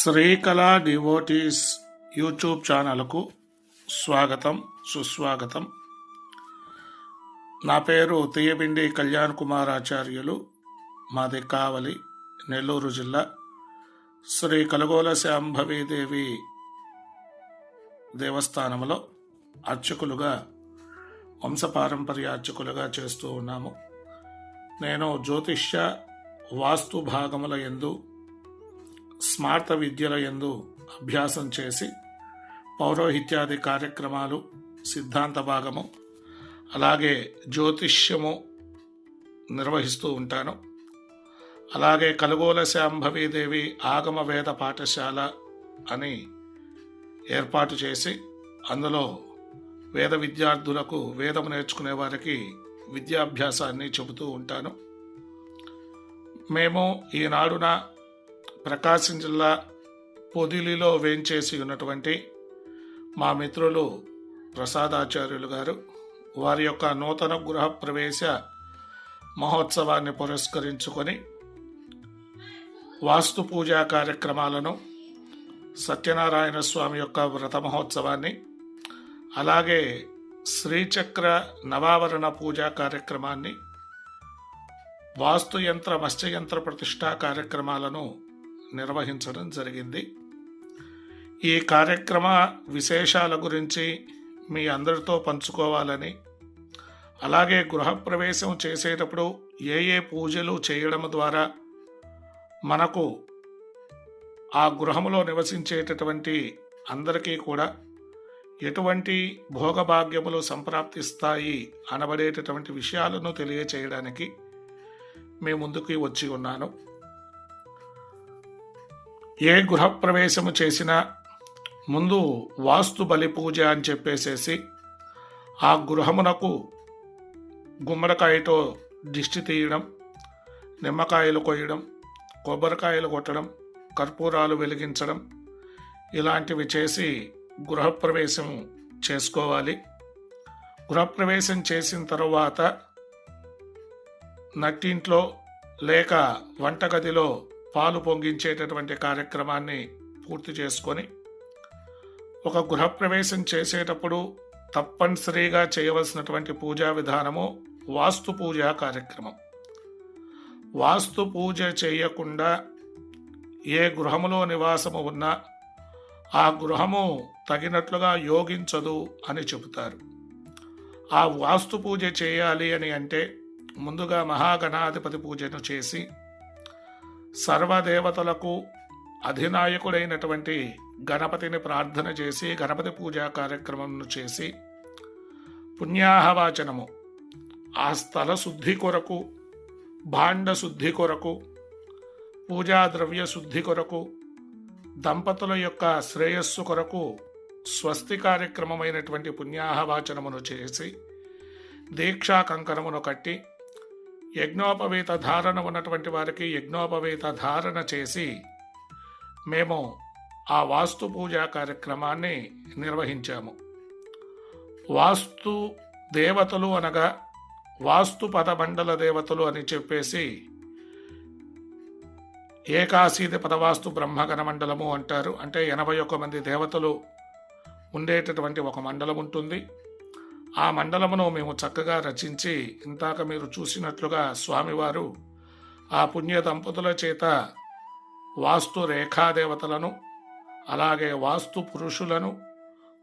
Srikala devotees YouTube ఛానల్కు స్వాగతం సుస్వాగతం. నా పేరు తీయబిండి కళ్యాణ్ కుమార్ ఆచార్యులు మాది కావలి నెల్లూరు జిల్లా. శ్రీ కలగోల శాంభవీదేవి దేవస్థానంలో అర్చకులుగా వంశపారంపర్య అర్చకులుగా చేస్తూ ఉన్నాము. నేను జ్యోతిష్య వాస్తు భాగముల ఎందు స్మార్త విద్యల ఎందు అభ్యాసం చేసి పౌరోహిత్యాది కార్యక్రమాలు సిద్ధాంత భాగము అలాగే జ్యోతిష్యము నిర్వహిస్తూ ఉంటాను. అలాగే కలుగోల శాంభవీదేవి ఆగమ వేద పాఠశాల అని ఏర్పాటు చేసి అందులో వేద విద్యార్థులకు వేదము నేర్చుకునే వారికి విద్యాభ్యాసాన్ని చెబుతూ ఉంటాను. మేము ఈనాడున ప్రకాశం జిల్లా పొదిలిలో వేంచేసి ఉన్నటువంటి మా మిత్రులు ప్రసాదాచార్యులు గారు వారి యొక్క నూతన గృహ ప్రవేశ మహోత్సవాన్ని పురస్కరించుకొని వాస్తు పూజా కార్యక్రమాలను సత్యనారాయణ స్వామి యొక్క వ్రత మహోత్సవాన్ని అలాగే శ్రీచక్ర నవావరణ పూజా కార్యక్రమాన్ని వాస్తు యంత్ర మత్స్యయంత్ర ప్రతిష్టా కార్యక్రమాలను నిర్వహించడం జరిగింది. ఈ కార్యక్రమ విశేషాల గురించి మీ అందరితో పంచుకోవాలని అలాగే గృహప్రవేశం చేసేటప్పుడు ఏ ఏ పూజలు చేయడం ద్వారా మనకు ఆ గృహములో నివసించేటటువంటి అందరికీ కూడా ఎటువంటి భోగభాగ్యములు సంప్రాప్తిస్తాయి అనబడేటటువంటి విషయాలను తెలియచేయడానికి మీ ముందుకి వచ్చి ఉన్నాను. ఏ గృహప్రవేశము చేసినా ముందు వాస్తు బలి పూజ అని చెప్పేసేసి ఆ గృహమునకు గుమ్మడికాయతో దిష్టి తీయడం నిమ్మకాయలు కొయ్యడం కొబ్బరికాయలు కొట్టడం కర్పూరాలు వెలిగించడం ఇలాంటివి చేసి గృహప్రవేశం చేసుకోవాలి. గృహప్రవేశం చేసిన తర్వాత నట్టింట్లో లేక వంటగదిలో పాలు పొంగించేటటువంటి కార్యక్రమాన్ని పూర్తి చేసుకొని ఒక గృహప్రవేశం చేసేటప్పుడు తప్పనిసరిగా చేయవలసినటువంటి పూజా విధానము వాస్తు పూజ కార్యక్రమం. వాస్తు పూజ చేయకుండా ఏ గృహములో నివాసము ఉన్నా ఆ గృహము తగినట్లుగా యోగించదు అని చెబుతారు. ఆ వాస్తు పూజ చేయాలి అని అంటే ముందుగా మహాగణాధిపతి పూజను చేసి సర్వదేవతలకు అధినాయకుడైనటువంటి గణపతిని ప్రార్థన చేసి గణపతి పూజా కార్యక్రమంను చేసి పుణ్యాహవాచనము. ఆ స్థల శుద్ధి కొరకు భాండ శుద్ధి కొరకు పూజా ద్రవ్య శుద్ధి కొరకు దంపతుల యొక్క శ్రేయస్సు కొరకు స్వస్తి కార్యక్రమమైనటువంటి పుణ్యాహవాచనమును చేసి దీక్షా కంకణమును కట్టి యజ్ఞోపవేత ధారణ ఉన్నటువంటి వారికి యజ్ఞోపవేత ధారణ చేసి మేము ఆ వాస్తు పూజా కార్యక్రమాన్ని నిర్వహించాము. వాస్తు దేవతలు అనగా వాస్తు పదమండల దేవతలు అని చెప్పేసి ఏకాశీది పదవాస్తు బ్రహ్మగణ మండలము అంటారు. అంటే ఎనభై ఒక్క మంది దేవతలు ఉండేటటువంటి ఒక మండలం ఉంటుంది. ఆ మండలమును మేము చక్కగా రచించి ఇంతాక మీరు చూసినట్లుగా స్వామివారు ఆ పుణ్య దంపతుల చేత వాస్తు రేఖాదేవతలను అలాగే వాస్తు పురుషులను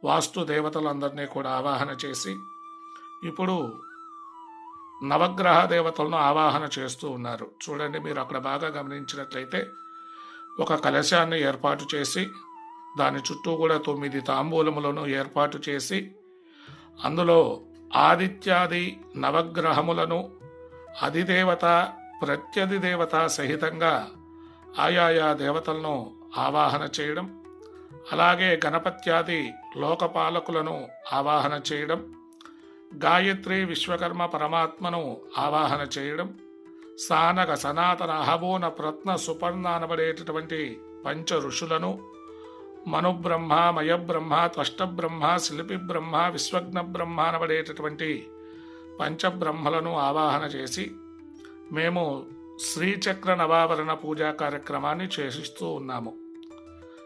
వాస్తు దేవతలందరినీ కూడా ఆవాహన చేసి ఇప్పుడు నవగ్రహ దేవతలను ఆవాహన చేస్తూ ఉన్నారు. చూడండి మీరు అక్కడ బాగా గమనించినట్లయితే ఒక కలశాన్ని ఏర్పాటు చేసి దాని చుట్టూ కూడా తొమ్మిది తాంబూలములను ఏర్పాటు చేసి అందులో ఆదిత్యాది నవగ్రహములను అధిదేవత ప్రత్యధిదేవత సహితంగా ఆయాయా దేవతలను ఆవాహన చేయడం అలాగే గణపత్యాది లోకపాలకులను ఆవాహన చేయడం గాయత్రి విశ్వకర్మ పరమాత్మను ఆవాహన చేయడం సానగ సనాతన అహబోన ప్రత్న సుపర్ణ అనబడేటటువంటి పంచ ఋషులను మనుబ్రహ్మ మయబ్రహ్మ త్వష్టబ్రహ్మ శిల్పి బ్రహ్మ విశ్వజ్ఞ బ్రహ్మ అనబడేటటువంటి పంచబ్రహ్మలను ఆవాహన చేసి మేము శ్రీచక్ర నవావరణ పూజా కార్యక్రమాన్ని చేసిస్తూ ఉన్నాము.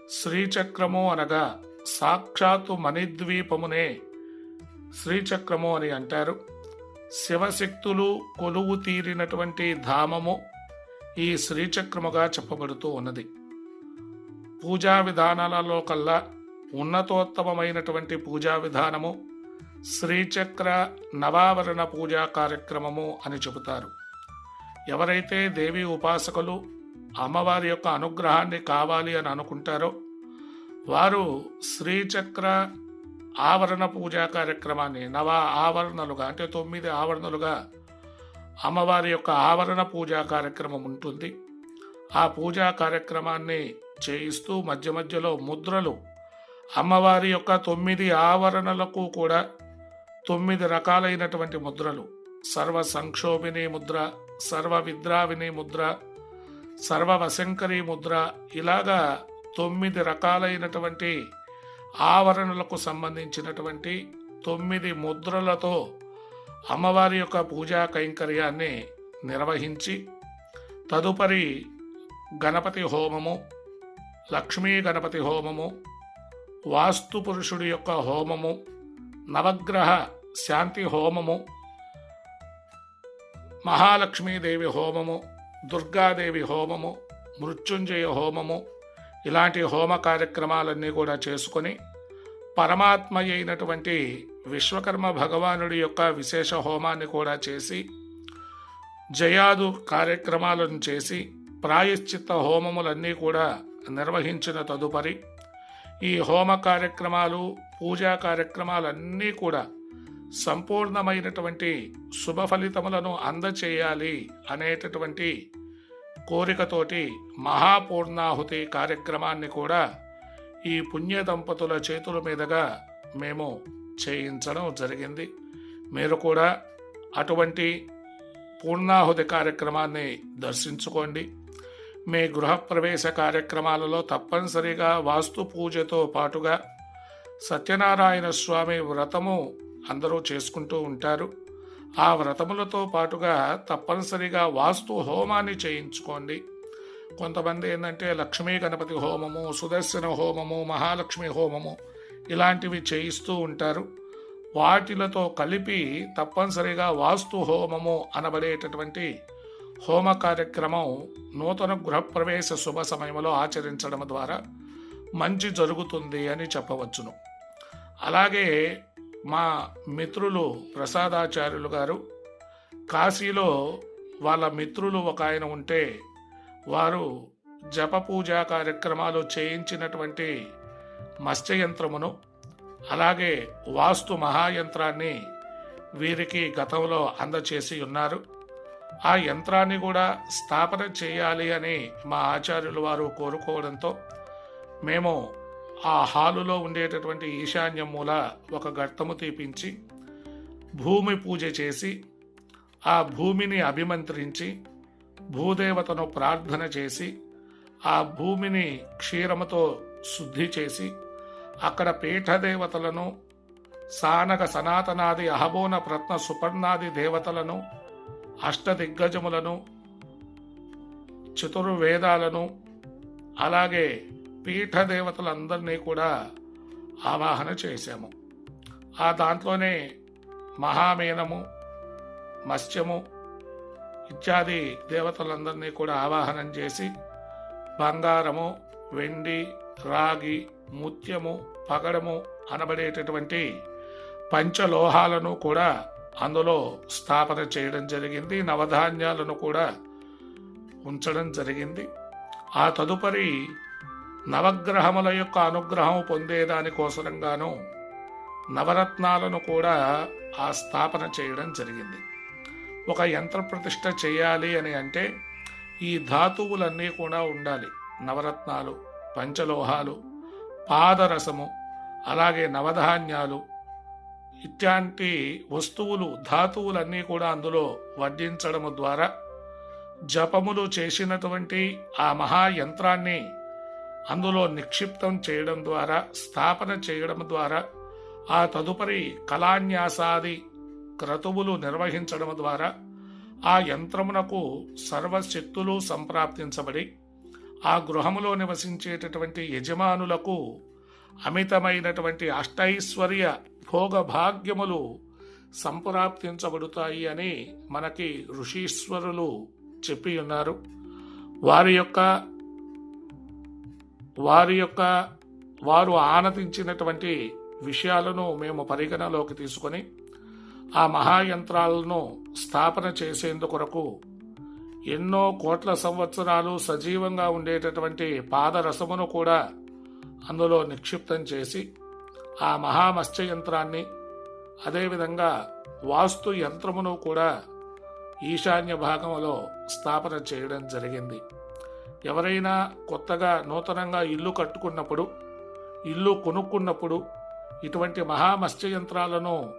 శ్రీచక్రము అనగా సాక్షాత్తు మణిద్వీపమునే శ్రీచక్రము అని అంటారు. శివశక్తులు కొలువు తీరినటువంటి ధామము ఈ శ్రీచక్రముగా చెప్పబడుతూ ఉన్నది. పూజా విధానాలలో కల్లా ఉన్నతోత్తమమైనటువంటి పూజా విధానము శ్రీచక్ర నవావరణ పూజా కార్యక్రమము అని చెబుతారు. ఎవరైతే దేవి ఉపాసకులు అమ్మవారి యొక్క అనుగ్రహాన్ని కావాలి అని అనుకుంటారో వారు శ్రీచక్ర ఆవరణ పూజా కార్యక్రమాన్ని నవ ఆవరణలుగా అంటే తొమ్మిది ఆవరణలుగా అమ్మవారి యొక్క ఆవరణ పూజా కార్యక్రమం ఉంటుంది. ఆ పూజా కార్యక్రమాన్ని చేయిస్తూ మధ్య మధ్యలో ముద్రలు. అమ్మవారి యొక్క తొమ్మిది ఆవరణలకు కూడా తొమ్మిది రకాలైనటువంటి ముద్రలు. సర్వ సంక్షోభిని ముద్ర సర్వ విద్రావిని ముద్ర సర్వ వశంకరి ముద్ర ఇలాగా తొమ్మిది రకాలైనటువంటి ఆవరణలకు సంబంధించినటువంటి తొమ్మిది ముద్రలతో అమ్మవారి యొక్క పూజా కైంకర్యాన్ని నిర్వహించి తదుపరి గణపతి హోమము లక్ష్మీ గణపతి హోమము వాస్తు పురుషుడి యొక్క హోమము నవగ్రహ శాంతి హోమము మహాలక్ష్మీదేవి హోమము దుర్గాదేవి హోమము మృత్యుంజయ హోమము ఇలాంటి హోమ కార్యక్రమాలన్నీ కూడా చేసుకొని పరమాత్మ అయినటువంటి విశ్వకర్మ భగవానుడి యొక్క విశేష హోమాన్ని కూడా చేసి జయాదు కార్యక్రమాలను చేసి ప్రాయశ్చిత్త హోమములన్నీ కూడా నిర్వహించిన తదుపరి ఈ హోమ కార్యక్రమాలు పూజా కార్యక్రమాలన్నీ కూడా సంపూర్ణమైనటువంటి శుభ ఫలితములను అందచేయాలి అనేటటువంటి కోరికతోటి మహాపూర్ణాహుతి కార్యక్రమాన్ని కూడా ఈ పుణ్య దంపతుల చేతుల మీదుగా మేము చేయించడం జరిగింది. మీరు కూడా అటువంటి పూర్ణాహుతి కార్యక్రమాన్ని దర్శించుకోండి. మీ గృహప్రవేశ కార్యక్రమాలలో తప్పనిసరిగా వాస్తు పూజతో పాటుగా సత్యనారాయణ స్వామి వ్రతము అందరూ చేసుకుంటూ ఉంటారు. ఆ వ్రతములతో పాటుగా తప్పనిసరిగా వాస్తు హోమాన్ని చేయించుకోండి. కొంతమంది ఏంటంటే లక్ష్మీ గణపతి హోమము సుదర్శన హోమము మహాలక్ష్మి హోమము ఇలాంటివి చేయిస్తూ ఉంటారు. వాటిలతో కలిపి తప్పనిసరిగా వాస్తు హోమము అనబడేటటువంటి హోమ కార్యక్రమం నూతన గృహప్రవేశ శుభ సమయంలో ఆచరించడం ద్వారా మంచి జరుగుతుంది అని చెప్పవచ్చును. అలాగే మా మిత్రులు ప్రసాదాచార్యులు గారు కాశీలో వాళ్ళ మిత్రులు ఒక ఆయన ఉంటే వారు జప పూజా కార్యక్రమాలు చేయించినటువంటి మత్స్య యంత్రమును అలాగే వాస్తు మహాయంత్రాన్ని వీరికి గతంలో అందచేసి ఉన్నారు. ఆ యంత్రాన్ని కూడా స్థాపన చేయాలి అని మా ఆచార్యులు వారు కోరుకోవడంతో మేము ఆ హాలులో ఉండేటటువంటి ఈశాన్యం మూల ఒక గర్తము తీపించి భూమి పూజ చేసి ఆ భూమిని అభిమంత్రించి భూదేవతను ప్రార్థన చేసి ఆ భూమిని క్షీరముతో శుద్ధి చేసి అక్కడ పీఠదేవతలను సానగ సనాతనాది అహబోన ప్రత్న సుపర్ణాది దేవతలను అష్టదిగ్గజములను చతుర్వేదాలను అలాగే పీఠ దేవతలందరినీ కూడా ఆవాహన చేశాము. ఆ దాంట్లోనే మహామేనము మత్స్యము ఇత్యాది దేవతలందరినీ కూడా ఆవాహనం చేసి బంగారము వెండి రాగి ముత్యము పగడము అనబడేటటువంటి పంచలోహాలను కూడా అందులో స్థాపన చేయడం జరిగింది నవధాన్యాలను కూడా ఉంచడం జరిగింది. ఆ తదుపరి నవగ్రహముల యొక్క అనుగ్రహం పొందేదానికోసరంగాను నవరత్నాలను కూడా ఆ స్థాపన చేయడం జరిగింది. ఒక యంత్ర ప్రతిష్ట చేయాలి అని అంటే ఈ ధాతువులన్నీ కూడా ఉండాలి. నవరత్నాలు పంచలోహాలు పాదరసము అలాగే నవధాన్యాలు ఇట్లాంటి వస్తువులు ధాతువులన్నీ కూడా అందులో వడ్డించడము ద్వారా జపములు చేసినటువంటి ఆ మహాయంత్రాన్ని అందులో నిక్షిప్తం చేయడం ద్వారా స్థాపన చేయడం ద్వారా ఆ తదుపరి కళాన్యాసాది క్రతువులు నిర్వహించడం ద్వారా ఆ యంత్రమునకు సర్వశక్తులు సంప్రాప్తించబడి ఆ గృహములో నివసించేటటువంటి యజమానులకు అమితమైనటువంటి అష్టైశ్వర్య భోగభాగ్యములు సంప్రాప్తించబడుతాయి అని మనకి ఋషీశ్వరులు చెప్పి ఉన్నారు. వారి యొక్క వారి యొక్క వారు ఆనందించినటువంటి విషయాలను మేము పరిగణలోకి తీసుకొని ఆ మహాయంత్రాలను స్థాపన చేసేందుకొరకు ఎన్నో కోట్ల సంవత్సరాలు సజీవంగా ఉండేటటువంటి పాదరసమును కూడా అందులో నిక్షిప్తం చేసి ఆ మహామత్స్య యంత్రాన్ని అదేవిధంగా వాస్తు యంత్రమును కూడా ఈశాన్య భాగంలో స్థాపన చేయడం జరిగింది. ఎవరైనా కొత్తగా నూతనంగా ఇల్లు కట్టుకున్నప్పుడు ఇల్లు కొనుక్కున్నప్పుడు ఇటువంటి మహామత్స్య యంత్రాలను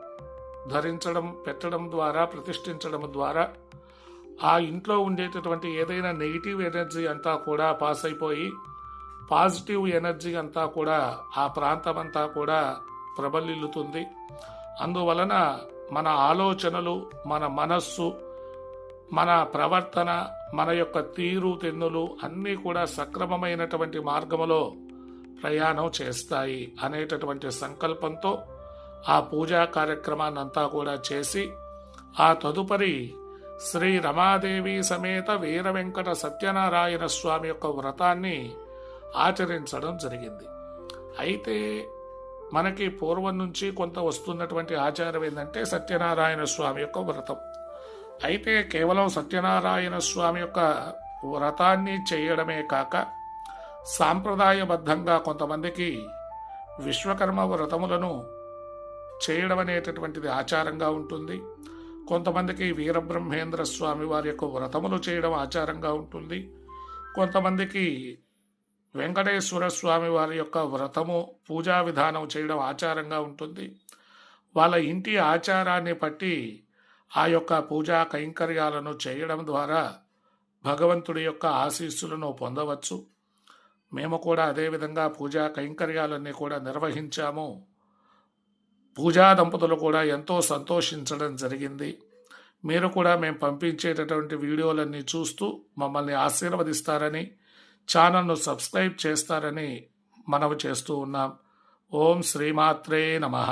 ధరించడం పెట్టడం ద్వారా ప్రతిష్ఠించడం ద్వారా ఆ ఇంట్లో ఉండేటటువంటి ఏదైనా నెగిటివ్ ఎనర్జీ అంతా కూడా పాస్ అయిపోయి పాజిటివ్ ఎనర్జీ అంతా కూడా ఆ ప్రాంతం అంతా కూడా ప్రబలిల్లుతుంది. అందువలన మన ఆలోచనలు మన మనస్సు మన ప్రవర్తన మన యొక్క తీరు తెన్నులు అన్నీ కూడా సక్రమమైనటువంటి మార్గములో ప్రయాణం చేస్తాయి అనేటటువంటి సంకల్పంతో ఆ పూజా కార్యక్రమాన్ని అంతా కూడా చేసి ఆ తదుపరి శ్రీ రమాదేవి సమేత వీర వెంకట సత్యనారాయణ స్వామి యొక్క వ్రతాన్ని ఆచరించడం జరిగింది. అయితే మనకి పూర్వం నుంచి కొంత వస్తున్నటువంటి ఆచారం ఏంటంటే సత్యనారాయణ స్వామి యొక్క వ్రతం. అయితే కేవలం సత్యనారాయణ స్వామి యొక్క వ్రతాన్ని చేయడమే కాక సాంప్రదాయబద్ధంగా కొంతమందికి విశ్వకర్మ వ్రతములను చేయడం అనేటటువంటిది ఆచారంగా ఉంటుంది. కొంతమందికి వీరబ్రహ్మేంద్ర స్వామి వారి యొక్క వ్రతములు చేయడం ఆచారంగా ఉంటుంది. కొంతమందికి వెంకటేశ్వర స్వామి వారి యొక్క వ్రతము పూజా విధానం చేయడం ఆచారంగా ఉంటుంది. వాళ్ళ ఇంటి ఆచారాన్ని బట్టి ఆ యొక్క పూజా కైంకర్యాలను చేయడం ద్వారా భగవంతుడి యొక్క ఆశీస్సులను పొందవచ్చు. మేము కూడా అదేవిధంగా పూజా కైంకర్యాలన్నీ కూడా నిర్వహించాము. పూజా దంపతులు కూడా ఎంతో సంతోషించడం జరిగింది. మీరు కూడా మేము పంపించేటటువంటి వీడియోలన్నీ చూస్తూ మమ్మల్ని ఆశీర్వదిస్తారని ఛానల్ను సబ్స్క్రైబ్ చేస్తారని మనవి చేస్తూ ఉన్నాం. ఓం శ్రీమాత్రే నమః.